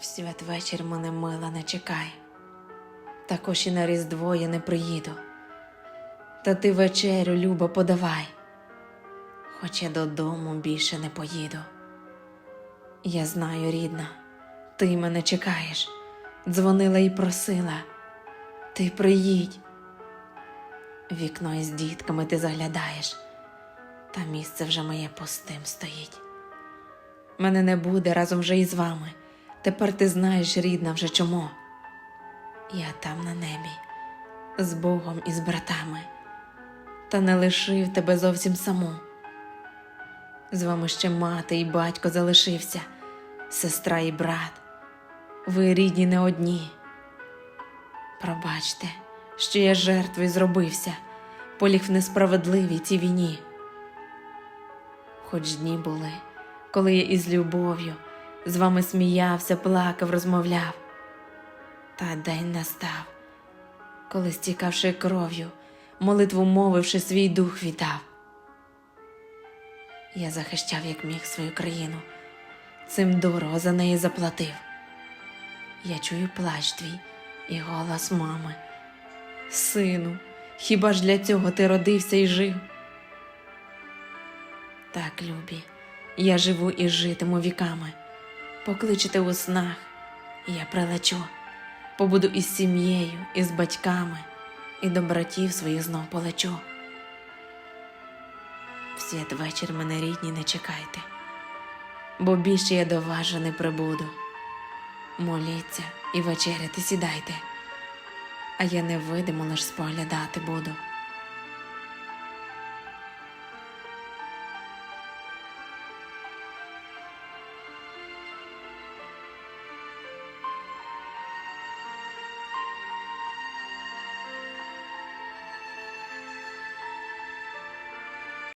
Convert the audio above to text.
В святвечір мене мила не чекай, також і на Різдво я не приїду. Та ти вечерю, Люба, подавай, хоч я додому більше не поїду. Я знаю, рідна, ти мене чекаєш, дзвонила і просила, ти приїдь. Вікно із дітками ти заглядаєш, та місце вже моє пустим стоїть. Мене не буде разом вже із вами. Тепер ти знаєш, рідна, вже чому. Я там на небі, з Богом і з братами, та не лишив тебе зовсім саму. З вами ще мати і батько залишився, сестра і брат. Ви рідні не одні. Пробачте, що я жертвою зробився, поліг в несправедливій цій війні. Хоч дні були, коли я із любов'ю з вами сміявся, плакав, розмовляв. Та день настав, коли, стікавши кров'ю, молитву мовивши, свій дух віддав. Я захищав, як міг свою країну, цим дорого за неї заплатив. Я чую плач твій і голос мами. Сину, хіба ж для цього ти родився і жив? Так, любі, я живу і житиму віками. Покличете у снах, і я прилечу, побуду із сім'єю, і з батьками, і до братів своїх знов полечу. В святвечір мене рідні не чекайте, бо більше я до вас не прибуду. Моліться і вечеряти сідайте, а я невидимо лиш споглядати буду.